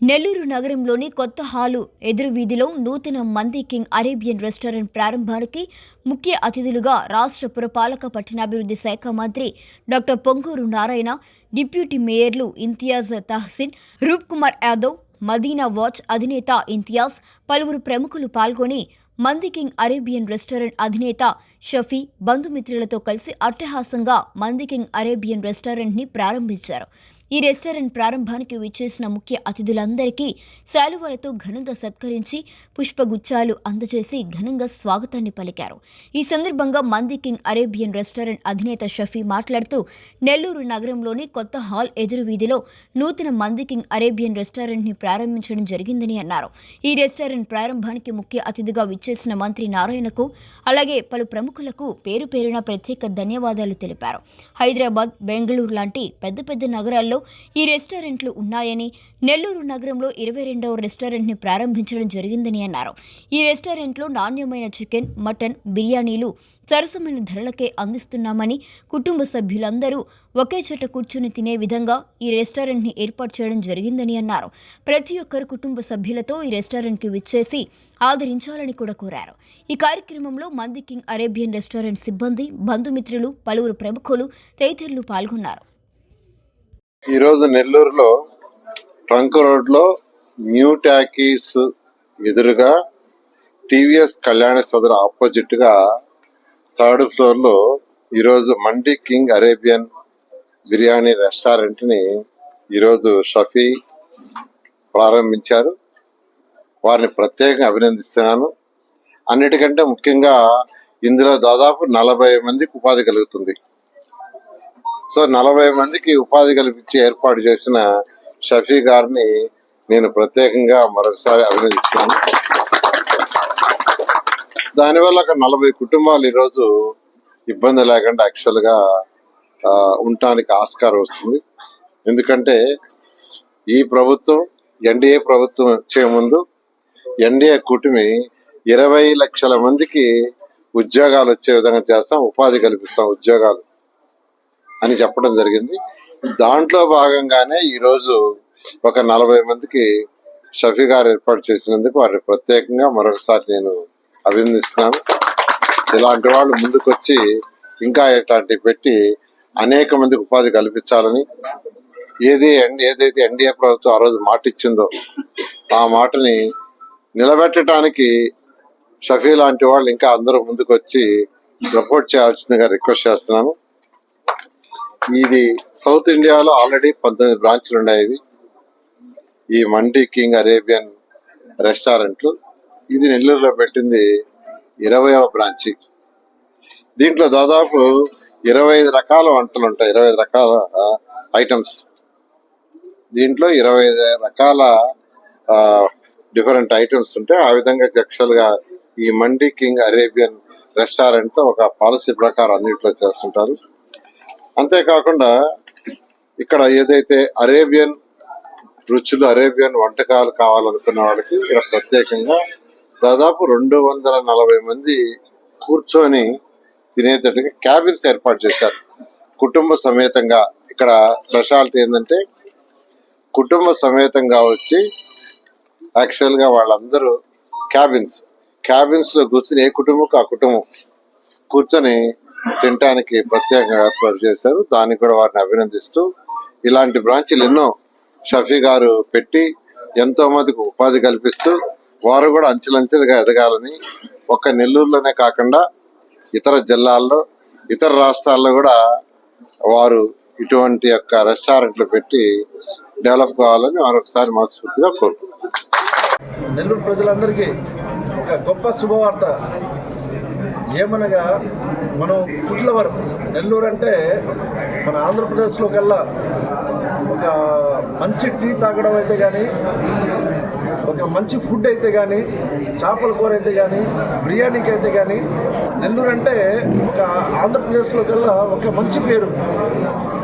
నెల్లూరు నగరంలోని కొత్త హాలు ఎదురు వీధిలో నూతన మంది కింగ్ అరేబియన్ రెస్టారెంట్ ప్రారంభానికి ముఖ్య అతిథులుగా రాష్ట్ర పురపాలక పట్టణాభివృద్ధి శాఖ మంత్రి doctor Ponguru Narayana deputy mayors Imtiaz Tahsin Roop Kumar Yadav Madina watch అధినేత ఇంతియాజ్ పలువురు ప్రముఖులు పాల్గొని మంది కింగ్ అరేబియన్ రెస్టారెంట్ అధినేత షఫీ బంధుమిత్రులతో కలిసి అట్టహాసంగా మంది కింగ్ అరేబియన్ రెస్టారెంట్ని ప్రారంభించారు. ఈ రెస్టారెంట్ ప్రారంభానికి విచ్చేసిన ముఖ్య అతిథులందరికీ శాలువలతో ఘనంగా సత్కరించి పుష్పగుచ్చాలు అందజేసి ఘనంగా స్వాగతాన్ని పలికారు. ఈ సందర్భంగా మంది కింగ్ అరేబియన్ రెస్టారెంట్ అధినేత షఫీ మాట్లాడుతూ నెల్లూరు నగరంలోని కొత్త హాల్ ఎదురు వీధిలో నూతన మంది కింగ్ అరేబియన్ రెస్టారెంట్ని ప్రారంభించడం జరిగిందని అన్నారు. ఈ రెస్టారెంట్ ప్రారంభానికి ముఖ్య అతిథిగా విచ్చేసిన మంత్రి నారాయణకు అలాగే పలు ప్రముఖులకు పేరు పేరున ప్రత్యేక ధన్యవాదాలు తెలిపారు. హైదరాబాద్ బెంగళూరు లాంటి పెద్ద పెద్ద నగరాల్లో ఈ రెస్టారెంట్లు ఉన్నాయని నెల్లూరు నగరంలో ఇరవై రెండవ రెస్టారెంట్ని ప్రారంభించడం జరిగిందని అన్నారు. ఈ రెస్టారెంట్లో నాణ్యమైన చికెన్ మటన్ బిర్యానీలు సరసమైన ధరలకే అందిస్తున్నామని కుటుంబ సభ్యులందరూ ఒకే చోట కూర్చుని తినే విధంగా ఈ రెస్టారెంట్ని ఏర్పాటు చేయడం జరిగిందని అన్నారు. ప్రతి ఒక్కరు కుటుంబ సభ్యులతో ఈ రెస్టారెంట్కి విచ్చేసి ఆదరించాలని కూడా కోరారు. ఈ కార్యక్రమంలో మంది కింగ్ అరేబియన్ రెస్టారెంట్ సిబ్బంది బంధుమిత్రులు పలువురు ప్రముఖులు తదితరులు పాల్గొన్నారు. ఈరోజు నెల్లూరులో ట్రంక్ రోడ్లో న్యూ టాకీస్ ఎదురుగా టీవీఎస్ కళ్యాణ సదర్ ఆపోజిట్గా థర్డ్ ఫ్లోర్లో ఈరోజు మండీ కింగ్ అరేబియన్ బిర్యానీ రెస్టారెంట్ని ఈరోజు షఫీ ప్రారంభించారు. వారిని ప్రత్యేకంగా అభినందిస్తున్నాను. అన్నిటికంటే ముఖ్యంగా ఇందులో దాదాపు నలభై మందికి ఉపాధి కలుగుతుంది. సో నలభై మందికి ఉపాధి కల్పించి ఏర్పాటు చేసిన షఫీ గారిని నేను ప్రత్యేకంగా మరొకసారి అభినందిస్తాను దానివల్ల ఒక నలభై కుటుంబాలు ఈరోజు ఇబ్బంది లేకుండా యాక్చువల్గా ఉండటానికి ఆస్కారం వస్తుంది. ఎందుకంటే ఈ ప్రభుత్వం ఎన్డీఏ ప్రభుత్వం వచ్చే ముందు ఎన్డీఏ కూటమి ఇరవై లక్షల మందికి ఉద్యోగాలు వచ్చే విధంగా చేస్తాం ఉపాధి కల్పిస్తాం ఉద్యోగాలు. అని చెప్పడం జరిగింది. దాంట్లో భాగంగానే ఈరోజు ఒక నలభై మందికి షఫీ గారు ఏర్పాటు చేసినందుకు వారిని ప్రత్యేకంగా మరొకసారి నేను అభినందిస్తున్నాను. ఇలాంటి వాళ్ళు ముందుకొచ్చి ఇంకా ఇట్లాంటివి పెట్టి అనేక మందికి ఉపాధి కల్పించాలని ఏది ఎన్- ఏదైతే ఎన్డీఏ ప్రభుత్వం ఆ రోజు మాట ఇచ్చిందో ఆ మాటని నిలబెట్టడానికి షఫీ లాంటి వాళ్ళు ఇంకా అందరూ ముందుకు వచ్చి సపోర్ట్ చేయాల్సిందిగా రిక్వెస్ట్ చేస్తున్నాను. ఇది సౌత్ ఇండియాలో ఆల్రెడీ పంతొమ్మిది బ్రాంచ్లు ఉన్నాయి ఈ మండి కింగ్ అరేబియన్ రెస్టారెంట్లు. ఇది నెల్లూరులో పెట్టింది ఇరవయవ బ్రాంచి. దీంట్లో దాదాపు ఇరవై ఐదు రకాల వంటలు ఉంటాయి. ఇరవై ఐదు రకాల ఐటమ్స్. దీంట్లో ఇరవై ఐదు రకాల డిఫరెంట్ ఐటమ్స్ ఉంటాయి. ఆ విధంగా యాక్చువల్గా గా ఈ మండి కింగ్ అరేబియన్ రెస్టారెంట్ ఒక పాలసీ ప్రకారం అన్నింటిలో చేస్తుంటారు. అంతేకాకుండా ఇక్కడ ఏదైతే అరేబియన్ రుచులు అరేబియన్ వంటకాలు కావాలనుకున్న వాళ్ళకి ఇక్కడ ప్రత్యేకంగా దాదాపు రెండు వందల నలభై మంది కూర్చొని తినేటట్టుగా క్యాబిన్స్ ఏర్పాటు చేశారు. కుటుంబ సమేతంగా ఇక్కడ స్పెషాలిటీ ఏంటంటే కుటుంబ సమేతంగా వచ్చి యాక్చువల్గా వాళ్ళందరూ క్యాబిన్స్ క్యాబిన్స్లో కూర్చుని ఏ కుటుంబం ఆ కుటుంబం కూర్చొని తినటానికి ప్రత్యేకంగా ఏర్పాటు చేశారు. దానికి కూడా వారిని అభినందిస్తూ ఇలాంటి బ్రాంచ్లు ఎన్నో షఫీ గారు పెట్టి ఎంతో మందికి ఉపాధి కల్పిస్తూ వారు కూడా అంచెలంచెలుగా ఎదగాలని ఒక్క నెల్లూరులోనే కాకుండా ఇతర జిల్లాల్లో ఇతర రాష్ట్రాల్లో కూడా వారు ఇటువంటి యొక్క రెస్టారెంట్లు పెట్టి డెవలప్ కావాలని మరొకసారి మనస్ఫూర్తిగా కోరుకుంటున్నాను నెల్లూరు ప్రజలందరికీ ఒక గొప్ప శుభవార్త. ఏమనగా మనం ఫుడ్ లవర్ నెల్లూరు అంటే మన ఆంధ్రప్రదేశ్లో కల్లా ఒక మంచి టీ తాగడం అయితే కానీ ఒక మంచి ఫుడ్ అయితే కానీ చేపల కూర అయితే కానీ బిర్యానీకి అయితే కానీ నెల్లూరు అంటే ఒక ఆంధ్రప్రదేశ్లో కల్లా ఒక మంచి పేరు.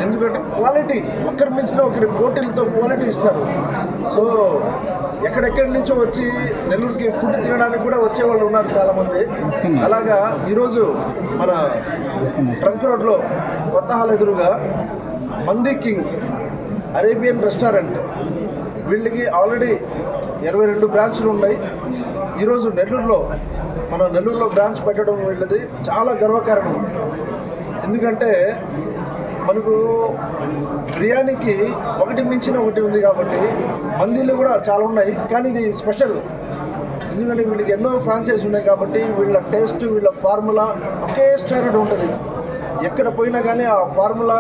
ఎందుకంటే క్వాలిటీ ఒకరి మించిన ఒకరి పోటీలతో క్వాలిటీ ఇస్తారు. సో ఎక్కడెక్కడి నుంచో వచ్చి నెల్లూరుకి ఫుడ్ తినడానికి కూడా వచ్చే వాళ్ళు ఉన్నారు చాలామంది. అలాగా ఈరోజు మన ట్రంక్ రోడ్లో కొత్త హాల్ ఎదురుగా మంది కింగ్ అరేబియన్ రెస్టారెంట్. వీళ్ళకి ఆల్రెడీ ఇరవై రెండు బ్రాంచ్లు ఉన్నాయి. ఈరోజు నెల్లూరులో మన నెల్లూరులో బ్రాంచ్ పెట్టడం వీళ్ళది చాలా గర్వకారణం. ఎందుకంటే మనకు బిర్యానీకి ఒకటి మించిన ఒకటి ఉంది కాబట్టి మందీలు కూడా చాలా ఉన్నాయి. కానీ ఇది స్పెషల్ ఎందుకంటే వీళ్ళకి ఎన్నో ఫ్రాంచైజ్ ఉన్నాయి కాబట్టి వీళ్ళ టేస్ట్ వీళ్ళ ఫార్ములా ఒకే స్టాండర్డ్ ఉంటుంది. ఎక్కడ పోయినా కానీ ఆ ఫార్ములా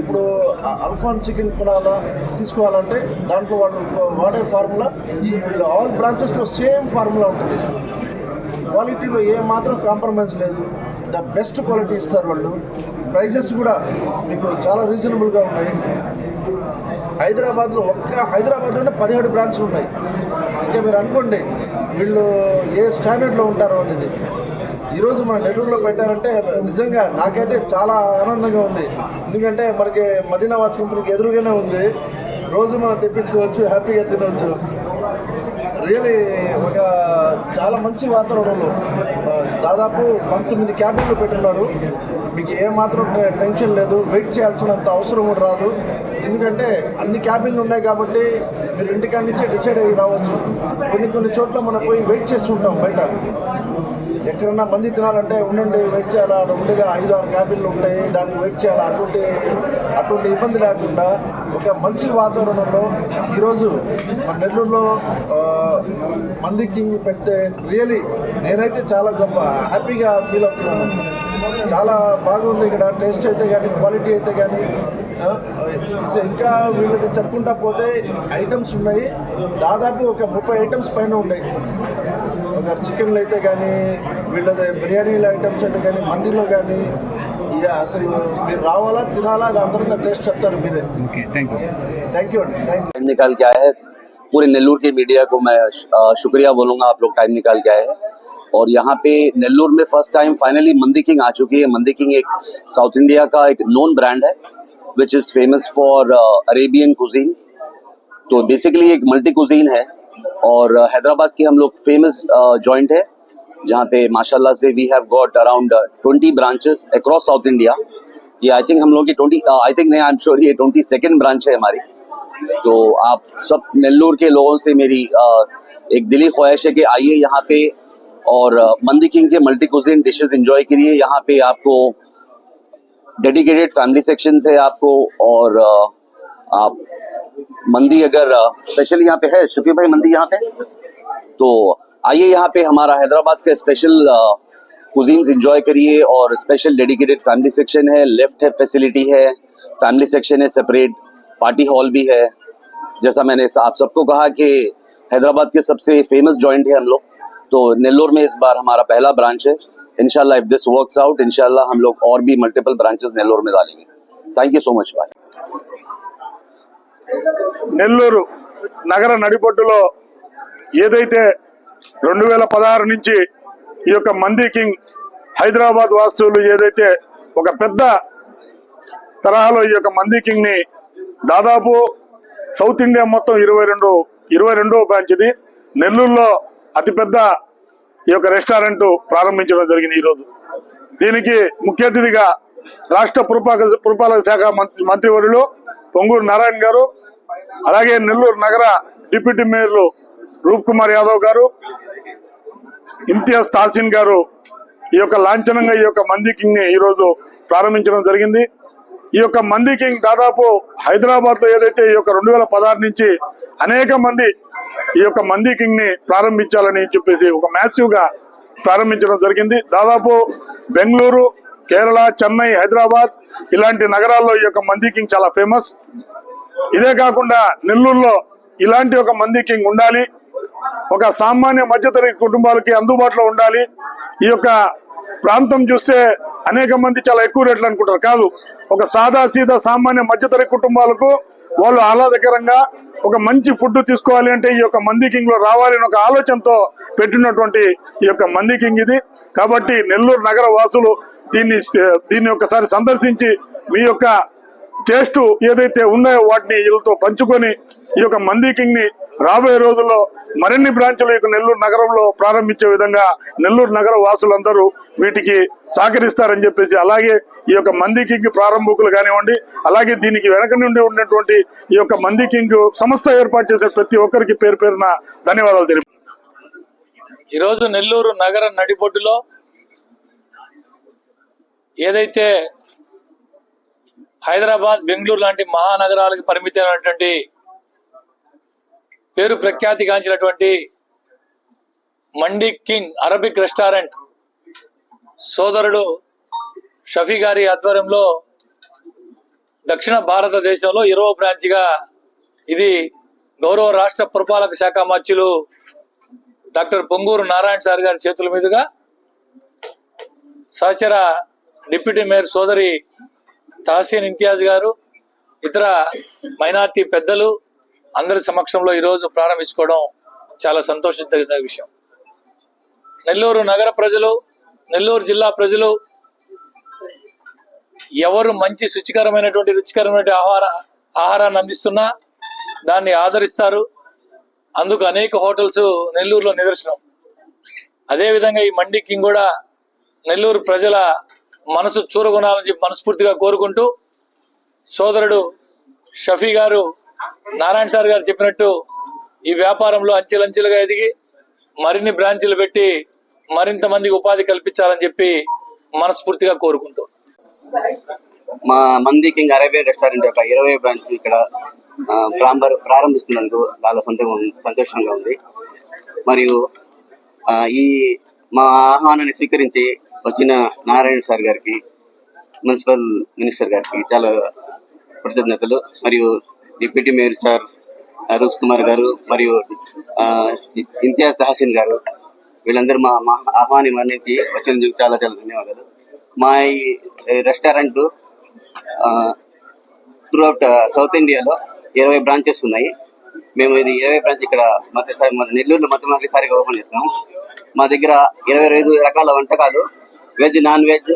ఇప్పుడు ఆ అల్ఫాన్ చికెన్ కొనాలా తీసుకోవాలంటే దాంట్లో వాళ్ళు వాడే ఫార్ములా ఈ వీళ్ళ ఆల్ బ్రాంచెస్లో సేమ్ ఫార్ములా ఉంటుంది. క్వాలిటీలో ఏ మాత్రం కాంప్రమైజ్ లేదు. ద బెస్ట్ క్వాలిటీ ఇస్తారు వాళ్ళు. ప్రైజెస్ కూడా మీకు చాలా రీజనబుల్గా ఉన్నాయి. హైదరాబాద్లో ఒక్క హైదరాబాద్లోనే పదిహేడు బ్రాంచ్లు ఉన్నాయి. ఇంకా మీరు అనుకోండి వీళ్ళు ఏ స్టాండర్డ్లో ఉంటారో అనేది. ఈరోజు మన నెల్లూరులో పెట్టారంటే నిజంగా నాకైతే చాలా ఆనందంగా ఉంది. ఎందుకంటే మనకి మదీనావాస్ కంపెనీకి ఎదురుగానే ఉంది. రోజు మనం తెప్పించుకోవచ్చు హ్యాపీగా తినవచ్చు రియలీ ఒక చాలా మంచి వాతావరణంలో దాదాపు పంతొమ్మిది క్యాబిన్లు పెట్టున్నారు. మీకు ఏ మాత్రం టెన్షన్ లేదు. వెయిట్ చేయాల్సినంత అవసరం కూడా రాదు. ఎందుకంటే అన్ని క్యాబిన్లు ఉన్నాయి కాబట్టి మీరు ఇంటికాడి నుంచే డిసైడ్ అయ్యి రావచ్చు. కొన్ని కొన్ని చోట్ల మనం పోయి వెయిట్ చేస్తుంటాం బయట. ఎక్కడన్నా మంది తినాలంటే ఉండండి వెయిట్ చేయాలా? అక్కడ ఉండేది ఐదు ఆరు క్యాబిన్లు ఉంటాయి. దానికి వెయిట్ చేయాలా? అటువంటి అటువంటి ఇబ్బంది లేకుండా ఒక మంచి వాతావరణంలో ఈరోజు మన నెల్లూరులో మంది కింగ్ పెడితే రియలీ నేనైతే చాలా గొప్ప హ్యాపీగా ఫీల్ అవుతున్నాను. చాలా బాగుంది ఇక్కడ టేస్ట్ అయితే కానీ క్వాలిటీ అయితే కానీ ఇంకా వీళ్ళది చెప్పుకుంటా పోతే ఐటమ్స్ ఉన్నాయి. దాదాపు ఒక ముప్పై ఐటమ్స్ పైన ఉన్నాయి. ఒక చికెన్లు అయితే కానీ వీళ్ళది బిర్యానీల ఐటమ్స్ అయితే కానీ మందిలో కానీ అసలు మీరు రావాలా తినాలా అది అందరితో టేస్ట్ చెప్తారు మీరే okay thank you thank you అండి థ్యాంక్ యూ टाइम निकाल के आए हैं पूरे नेल्लूर के मीडिया को मैं अ, शुक्रिया बोलूंगा आप लोग टाइम निकाल के आए हैं और यहाँ पे नेल्लूर में first time finally Mandi King आ चुकी है मंदी किंग एक साउथ इंडिया का एक नोन ब्रांड है which is famous for Arabian cuisine तो बेसिकली एक मल्टी कुजीन है और uh, हैदराबाद की हम लोग फेमस जॉइंट है जहाँ पे माशाल्लाह से we have got around twenty branches across South India ये आई थिंक हम लोग की ट्वेंटी आई थिंक नहीं आई एम श्योर ये ट्वेंटी सेकेंड ब्रांच है हमारी। तो आप सब नेल्लूर के लोगों से मेरी अ, एक दिली ख्वाहिश है कि आइए यहाँ पे और अ, मंदी किंग के मल्टी कुजिन डिशेज इंजॉय करिए। यहाँ पे आपको डेडिकेटेड फैमिली सेक्शन है आपको और अ, आप मंदी अगर स्पेशल यहाँ पे है शफी भाई मंदी यहाँ पे? तो आइए यहाँ पे हमारा हैदराबाद का स्पेशल कुजीन्स एंजॉय करिए और स्पेशल डेडिकेटेड फैमिली सेक्शन है लेफ्ट है फैसिलिटी है फैमिली सेक्शन है सेपरेट पार्टी हॉल भी है जैसा मैंने आप सबको कहा कि हैदराबाद के सबसे फेमस जॉइंट है हम लोग तो नेल्लोर में इस बार हमारा पहला ब्रांच है इनशाला इफ दिस वर्क्स आउट इनशाला हम लोग और भी मल्टीपल ब्रांचेस नेल्लोर में डालेंगे thank you so much bye Nellore నగర నడిబొడ్డులో ఏదైతే రెండు వేల పదహారు నుంచి ఈ యొక్క మంది కింగ్ హైదరాబాద్ వాసులు ఏదైతే ఒక పెద్ద తరహాలో ఈ యొక్క మంది కింగ్ని దాదాపు సౌత్ ఇండియా మొత్తం ఇరవై రెండు ఇరవై రెండవ బ్రాంచ్ ఇది. నెల్లూరులో అతిపెద్ద ఈ యొక్క రెస్టారెంట్ ప్రారంభించడం జరిగింది ఈరోజు. దీనికి ముఖ్య అతిథిగా రాష్ట్ర పురపాలక పురపాలక శాఖ మంత్రి మంత్రివర్యులు పొంగూరు నారాయణ గారు అలాగే నెల్లూరు నగర డిప్యూటీ మేయర్లు రూప్ కుమార్ యాదవ్ గారు ఇంతియాజ్ తాసిన్ గారు ఈ యొక్క లాంఛనంగా ఈ యొక్క మంది కింగ్ని ఈరోజు ప్రారంభించడం జరిగింది. ఈ యొక్క మంది కింగ్ దాదాపు హైదరాబాద్లో ఏదైతే ఈ యొక్క రెండు వేల పదహారు నుంచి అనేక మంది ఈ యొక్క మంది కింగ్ని ప్రారంభించాలని చెప్పేసి ఒక మ్యాసివ్గా ప్రారంభించడం జరిగింది. దాదాపు బెంగళూరు కేరళ చెన్నై హైదరాబాద్ ఇలాంటి నగరాల్లో ఈ యొక్క మంది కింగ్ చాలా ఫేమస్. ఇదే కాకుండా నెల్లూరులో ఇలాంటి ఒక మంది కింగ్ ఉండాలి. ఒక సామాన్య మధ్యతరగతి కుటుంబాలకి అందుబాటులో ఉండాలి. ఈ యొక్క ప్రాంతం చూస్తే అనేక మంది చాలా ఎక్కువ రేట్లు అనుకుంటారు. కాదు ఒక సాదా సీదా సామాన్య మధ్యతరగతి కుటుంబాలకు వాళ్ళు ఆహ్లాదకరంగా ఒక మంచి ఫుడ్ తీసుకోవాలి అంటే ఈ యొక్క మంది కింగ్లో రావాలి ఒక ఆలోచనతో పెట్టినటువంటి ఈ యొక్క మంది కింగ్ ఇది. కాబట్టి నెల్లూరు నగర వాసులు దీన్ని దీన్ని ఒకసారి సందర్శించి మీ యొక్క టేస్ట్ ఏదైతే ఉన్నాయో వాటిని వీళ్ళతో పంచుకొని ఈ యొక్క మంది కింగ్ని రాబోయే రోజుల్లో మరిన్ని బ్రాంచ్లు ఇక నెల్లూరు నగరంలో ప్రారంభించే విధంగా నెల్లూరు నగర వాసులందరూ వీటికి సహకరిస్తారని చెప్పేసి అలాగే ఈ యొక్క మంది కింగ్ ప్రారంభకులు కానివ్వండి అలాగే దీనికి వెనక నుండి ఉన్నటువంటి ఈ యొక్క మంది కింగ్ సంస్థ ఏర్పాటు చేసే ప్రతి ఒక్కరికి పేరు పేరున ధన్యవాదాలు తెలిపి ఈరోజు నెల్లూరు నగర నడిబొడ్డులో ఏదైతే హైదరాబాద్ బెంగళూరు లాంటి మహానగరాలకు పరిమితమైనటువంటి పేరు ప్రఖ్యాతిగాంచినటువంటి మండి కింగ్ అరబిక్ రెస్టారెంట్ సోదరుడు షఫీ గారి ఆధ్వర్యంలో దక్షిణ భారతదేశంలో ఇరవ బ్రాంచ్గా ఇది గౌరవ రాష్ట్ర పురపాలక శాఖ మధ్యులు డాక్టర్ పొంగూరు నారాయణ సార్ గారి చేతుల మీదుగా సహచర డిప్యూటీ మేయర్ సోదరి తహసీన్ ఇంతియాజ్ గారు ఇతర మైనార్టీ పెద్దలు అందరి సమక్షంలో ఈరోజు ప్రారంభించుకోవడం చాలా సంతోషించదగిన విషయం. నెల్లూరు నగర ప్రజలు నెల్లూరు జిల్లా ప్రజలు ఎవరు మంచి శుచికరమైనటువంటి రుచికరమైన ఆహార ఆహారాన్ని అందిస్తున్నా దాన్ని ఆదరిస్తారు. అందుకు అనేక హోటల్స్ నెల్లూరులో నిదర్శనం. అదేవిధంగా ఈ మండి కింగ్ కూడా నెల్లూరు ప్రజల మనసు చూరగొనాలని చెప్పి మనస్ఫూర్తిగా కోరుకుంటూ సోదరుడు షఫీ గారు నారాయణ సార్ గారు చెప్పినట్టు ఈ వ్యాపారంలో అంచెలంచెలుగా ఎదిగి మరిన్ని బ్రాంచీలు పెట్టి మరింత మందికి ఉపాధి కల్పించాలని చెప్పి మనస్ఫూర్తిగా కోరుకుంటూ. మా మంది కింగ్ అరేబియన్ రెస్టారెంట్ యొక్క ఇరవై బ్రాంచ్ ఇక్కడ ప్రారంభిస్తున్నందుకు చాలా సంతోషం సంతోషంగా ఉంది. మరియు ఈ మా ఆహ్వానాన్ని స్వీకరించి వచ్చిన నారాయణ సార్ గారికి మున్సిపల్ మినిస్టర్ గారికి చాలా కృతజ్ఞతలు. మరియు deputy mayor sir Roop Kumar గారు మరియు ఆ, ఇంతియాజ్ తహసీన్ గారు వీళ్ళందరూ మా మా ఆహ్వాన్ని మరణించి వచ్చినందుకు చాలా చాలా ధన్యవాదాలు. మా ఈ రెస్టారెంట్ త్రూఅవుట్ సౌత్ ఇండియాలో ఇరవై బ్రాంచెస్ ఉన్నాయి. మేము ఇది ఇరవై బ్రాంచ్ ఇక్కడ మొదటిసారి నెల్లూరులో మొట్టమొదటిసారిగా ఓపెన్ చేస్తున్నాం మా దగ్గర ఇరవై ఐదు రకాల వంటకాలు. వెజ్ నాన్ వెజ్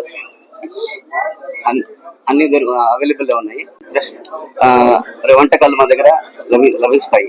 అన్ని అవైలబుల్ ఉన్నాయి. జస్ట్ వంటకాలు మా దగ్గర లభి లభిస్తాయి.